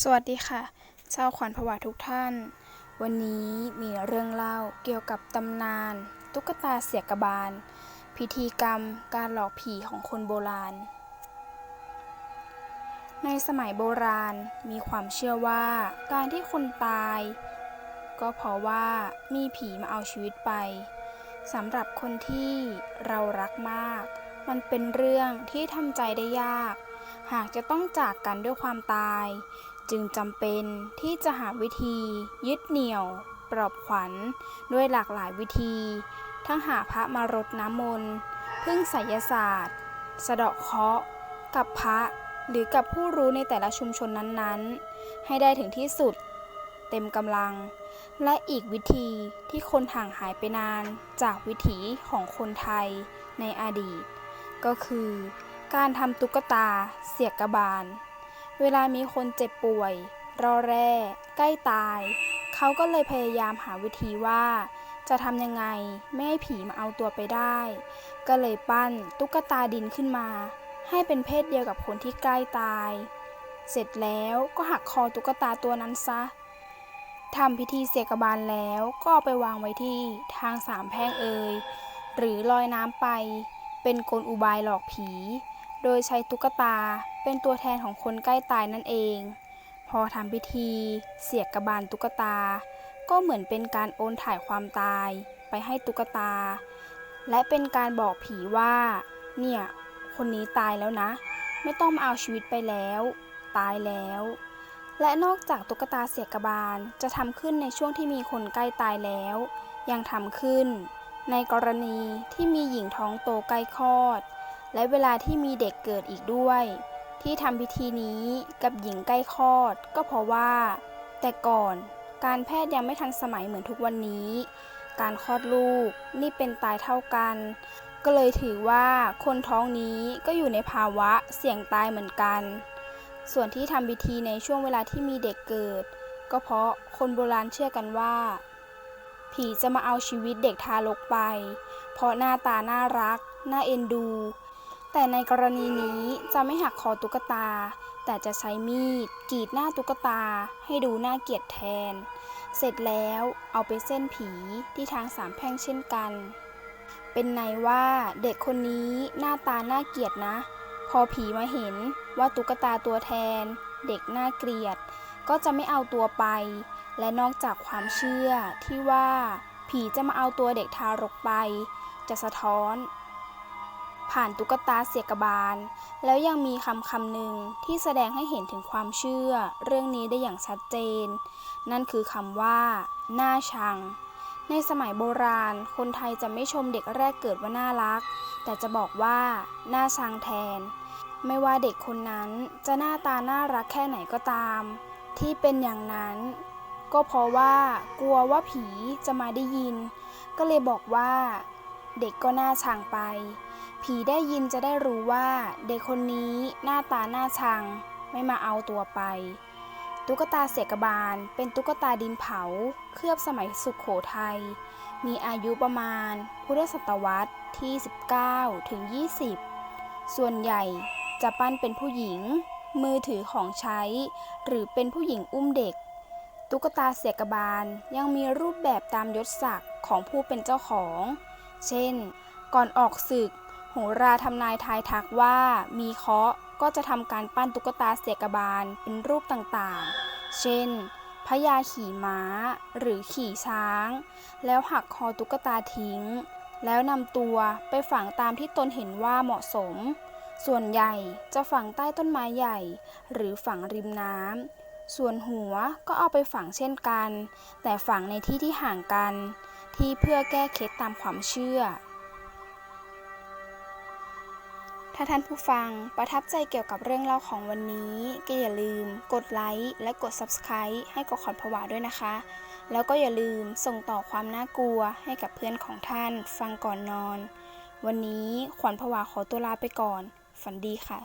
สวัสดีค่ะชาวขวัญผวาทุกท่าน วันนี้มีเรื่องเล่าเกี่ยวกับตำนาน ตุ๊กตาเสียกบาล พิธีกรรมการหลอกผีของคนโบราณ ในสมัยโบราณมีความเชื่อว่าการที่คนตาย ก็เพราะว่ามีผีมาเอาชีวิตไปสำหรับคนที่เรารักมาก มันเป็นเรื่องที่ทำใจได้ยาก หากจะต้องจากกันด้วยความตาย จึงจำเป็นที่จะหาวิธี ยึดเหนี่ยว ปลอบขวัญ ด้วยหลากหลายวิธี ทั้งหาพระมารดน้ำมนต์พึ่งไสยศาสตร์ สะเดาะเคราะห์กับพระหรือกับผู้รู้ในแต่ละชุมชนนั้นๆ ให้ได้ถึงที่สุด เต็มกำลัง และอีกวิธีที่คนห่างหายไปนานจากวิถีของคนไทยในอดีต ก็คือ การทำตุ๊กตา เสียกกบาล เวลามีคนเจ็บป่วย รอแร่ ใกล้ตาย เขาก็เลยพยายามหาวิธีว่า จะทำยังไงไม่ให้ผีมาเอาตัวไปได้ ก็เลยปั้นตุ๊กตาดินขึ้นมา ให้เป็นเพศเดียวกับคนที่ใกล้ตาย เสร็จแล้วก็หักคอตุ๊กตาตัวนั้นซะทำพิธีเสียกบาลแล้วก็เอาไปวางไว้ที่ทางสามแพร่งเอ่ยหรือลอยน้ำไปเป็นกลอุบายหลอกผี โดยใช้ตุ๊กตาเป็นตัวแทนของคนใกล้ตายนั่นเอง พอทำพิธี เสียกกบาลตุ๊กตา ก็เหมือนเป็นการโอนถ่ายความตายไปให้ตุ๊กตา และเป็นการบอกผีว่า เนี่ย คนนี้ตายแล้วนะ ไม่ต้องมาเอาชีวิตไปแล้ว ตายแล้ว และนอกจากตุ๊กตาเสียกบาลจะทำขึ้นในช่วงที่มีคนใกล้ตายแล้ว ยังทำขึ้น ในกรณีที่มีหญิงท้องโตใกล้คลอด และเวลาที่มีเด็กเกิดอีกด้วย ที่ทำพิธีนี้กับหญิงใกล้คลอด ก็เพราะว่า แต่ก่อนการแพทย์ยังไม่ทันสมัยเหมือนทุกวันนี้ การคลอดลูกนี่เป็นตายเท่ากัน ก็เลยถือว่าคนท้องนี้ก็อยู่ในภาวะเสี่ยงตายเหมือนกัน ส่วนที่ทำพิธีในช่วงเวลาที่มีเด็กเกิด ก็เพราะคนโบราณเชื่อกันว่า ผีจะมาเอาชีวิตเด็กทารกไป เพราะหน้าตาน่ารัก น่าเอ็นดู แต่ในกรณีนี้จะไม่หักคอตุ๊กตา แต่จะใช้มีดกรีดหน้าตุ๊กตาให้ดูน่าเกลียดแทน เสร็จแล้วเอาไปเส้นผีที่ทางสามแพร่งเช่นกัน เป็นไงว่าเด็กคนนี้หน้าตาน่าเกลียดนะ พอผีมาเห็นว่าตุ๊กตาตัวแทน เด็กน่าเกลียด ก็จะไม่เอาตัวไป และนอกจากความเชื่อที่ว่า ผีจะมาเอาตัวเด็กทารกไป จะสะท้อน ผ่านตุ๊กตาเสียกบาล แล้วยังมีคำคำหนึ่งที่แสดงให้เห็นถึงความเชื่อเรื่องนี้ได้อย่างชัดเจน นั่นคือคำว่า หน้าชัง ในสมัยโบราณ คนไทยจะไม่ชมเด็กแรกเกิดว่าน่ารัก แต่จะบอกว่า หน้าชังแทน ไม่ว่าเด็กคนนั้นจะหน้าตาน่ารักแค่ไหนก็ตาม ที่เป็นอย่างนั้น ก็เพราะว่ากลัวว่าผีจะมาได้ยิน ก็เลยบอกว่า เด็กก็น่าชังไป ผีได้ยินจะได้รู้ว่า เด็กคนนี้หน้าตาหน่าชัง ไม่มาเอาตัวไป ตุ๊กตาเสกบาล เป็นตุ๊กตาดินเผา เคลือบสมัยสุขโขทัย มีอายุประมาณ พุทธศตวรรษที่ 19 ถึง 20 ส่วนใหญ่จะปั้นเป็นผู้หญิง มือถือของใช้ หรือเป็นผู้หญิงอุ้มเด็ก ตุ๊กตาเสกบาลยังมีรูปแบบตามยศศักดิ์ของผู้เป็นเจ้าของ เช่น ก่อนออกศึก โหราทำนายทายทักว่ามีเคาะก็จะทำการปั้นตุ๊กตาเสกบาลเป็นรูปต่างๆ เช่นพญาขี่ม้า หรือขี่ช้าง แล้วหักคอตุ๊กตาทิ้ง แล้วนำตัวไปฝังตามที่ตนเห็นว่าเหมาะสม ส่วนใหญ่จะฝังใต้ต้นไม้ใหญ่ หรือฝังริมน้ำ ส่วนหัวก็เอาไปฝังเช่นกัน แต่ฝังในที่ที่ห่างกัน ที่เพื่อแก้เคล็ดตามความเชื่อ ถ้าท่านผู้ฟังประทับใจเกี่ยวกับเรื่องเล่าของวันนี้ ก็อย่าลืม กดไลค์และกด Subscribe ให้กดขอนผวาด้วยนะคะ แล้วก็อย่าลืมส่งต่อความน่ากลัวให้กับเพื่อนของท่านฟังก่อนนอน วันนี้ขวัญผวาขอตัวลาไปก่อน ฝันดีค่ะ